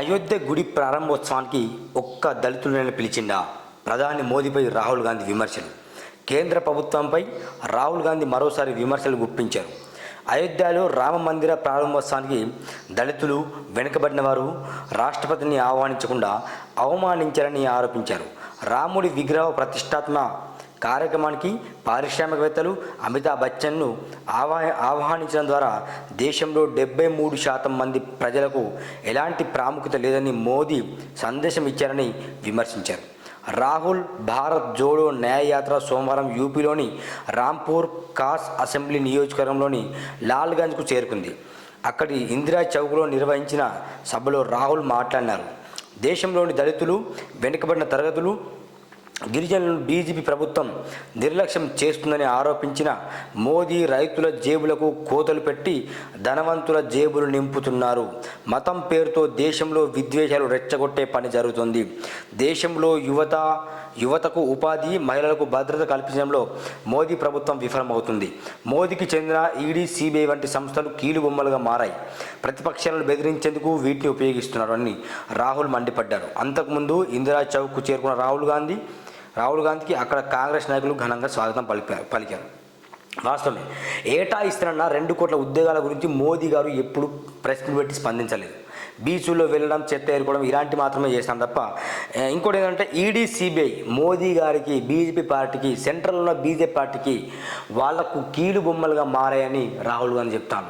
అయోధ్య గుడి ప్రారంభోత్సవానికి ఒక్క దళితులను పిలిచిన ప్రధాని మోదీపై రాహుల్ గాంధీ విమర్శలు. కేంద్ర ప్రభుత్వంపై రాహుల్ గాంధీ మరోసారి విమర్శలు గుప్పించారు. అయోధ్యలో రామ మందిర ప్రారంభోత్సవానికి దళితులు వెనుకబడిన వారు రాష్ట్రపతిని ఆహ్వానించకుండా అవమానించారని ఆరోపించారు. రాముడి విగ్రహ ప్రతిష్టాత్మ కార్యక్రమానికి పారిశ్రామికవేత్తలు అమితాబ్ బచ్చన్ను ఆహ్వా ఆహ్వానించడం ద్వారా దేశంలో డెబ్బై మూడు శాతం మంది ప్రజలకు ఎలాంటి ప్రాముఖ్యత లేదని మోదీ సందేశం ఇచ్చారని విమర్శించారు. రాహుల్ భారత్ జోడో న్యాయయాత్ర సోమవారం యూపీలోని రాంపూర్ కాస్ అసెంబ్లీ నియోజకవర్గంలోని లాల్గంజ్కు చేరుకుంది. అక్కడి ఇందిరా చౌక్లో నిర్వహించిన సభలో రాహుల్ మాట్లాడినారు. దేశంలోని దళితులు వెనుకబడిన తరగతులు గిరిజనులను బీజేపీ ప్రభుత్వం నిర్లక్ష్యం చేస్తుందని ఆరోపించిన మోదీ రైతుల జేబులకు కోతలు పెట్టి ధనవంతుల జేబులు నింపుతున్నారు. మతం పేరుతో దేశంలో విద్వేషాలు రెచ్చగొట్టే పని జరుగుతుంది. దేశంలో యువత యువతకు ఉపాధి మహిళలకు భద్రత కల్పించడంలో మోదీ ప్రభుత్వం విఫలమవుతుంది. మోదీకి చెందిన ఈడీ సిబిఐ వంటి సంస్థలు కీలుబొమ్మలుగా మారాయి. ప్రతిపక్షాలను బెదిరించేందుకు వీటిని ఉపయోగిస్తున్నారని రాహుల్ మండిపడ్డారు. అంతకుముందు ఇందిరా చౌక్కు చేరుకున్న రాహుల్ గాంధీ రాహుల్ గాంధీకి అక్కడ కాంగ్రెస్ నాయకులు ఘనంగా స్వాగతం పలికారు పలికారు. వాస్తవమే. ఏటా ఇస్తున్న రెండు కోట్ల ఉద్యోగాల గురించి మోదీ గారు ఎప్పుడు ప్రెస్ పెట్టి స్పందించలేదు. బీచ్లో వెళ్ళడం చెత్త ఏరుకోవడం ఇలాంటి మాత్రమే చేస్తాం తప్ప ఇంకోటి ఏంటంటే ఈడీ సిబిఐ మోదీ గారికి బీజేపీ పార్టీకి సెంట్రల్ ఉన్న బీజేపీ పార్టీకి వాళ్ళకు కీలు బొమ్మలుగా మారాయని రాహుల్ గాంధీ చెప్తాను.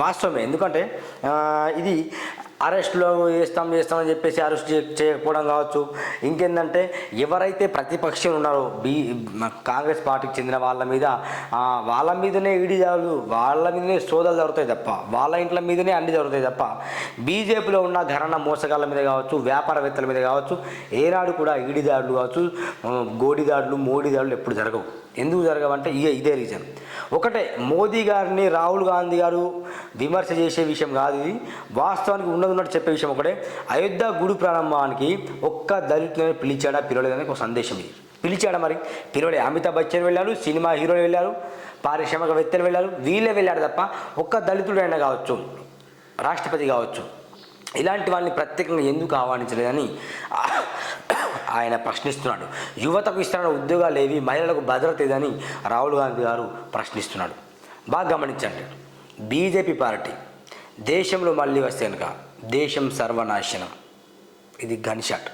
వాస్తవమే. ఎందుకంటే ఇది అరెస్ట్లో చేస్తాం చేస్తామని చెప్పేసి అరెస్ట్ చేయకపోవడం కావచ్చు. ఇంకేంటంటే ఎవరైతే ప్రతిపక్షం ఉన్నారో బీ కాంగ్రెస్ పార్టీకి చెందిన వాళ్ళ మీద వాళ్ళ మీదనే ఈడీ దాడులు వాళ్ళ మీదనే సోదాలు జరుగుతాయి తప్ప వాళ్ళ ఇంట్ల మీదనే అన్ని జరుగుతాయి తప్ప బీజేపీలో ఉన్న ఘరణ మోసగాళ్ళ మీద కావచ్చు వ్యాపారవేత్తల మీద కావచ్చు ఏనాడు కూడా ఈడీ దాడులు కావచ్చు గోడి దాడులు మోడీ దాడులు ఎప్పుడు జరగవు. ఎందుకు జరగవంటే ఇదే ఇదే రీజన్. ఒకటే మోదీ గారిని రాహుల్ గాంధీ గారు విమర్శ చేసే విషయం కాదు ఇది. వాస్తవానికి ఉన్నది ఉన్నట్టు చెప్పే విషయం ఒకటే. అయోధ్య గుడి ప్రారంభానికి ఒక్క దళితులను పిలిచాడా పిలవలేదని ఒక సందేశం ఇది. పిలిచాడా మరి? పిలవలే. అమితాబ్ బచ్చన్ వెళ్ళారు సినిమా హీరోలు వెళ్ళారు పారిశ్రామికవేత్తలు వెళ్ళారు వీళ్ళే వెళ్ళాడు తప్ప ఒక్క దళితుడైనా కావచ్చు రాష్ట్రపతి కావచ్చు. ఇలాంటి వాళ్ళని ప్రత్యేకంగా ఎందుకు ఆహ్వానించలేదని ఆయన ప్రశ్నిస్తున్నాడు. యువతకు ఇస్తున్న ఉద్యోగాలు ఏవి మహిళలకు భద్రత ఏదని రాహుల్ గాంధీ గారు ప్రశ్నిస్తున్నాడు. బాగా గమనించండి. బీజేపీ పార్టీ దేశంలో మళ్ళీ వస్తే కనుక దేశం సర్వనాశనం. ఇది గన్ షాట్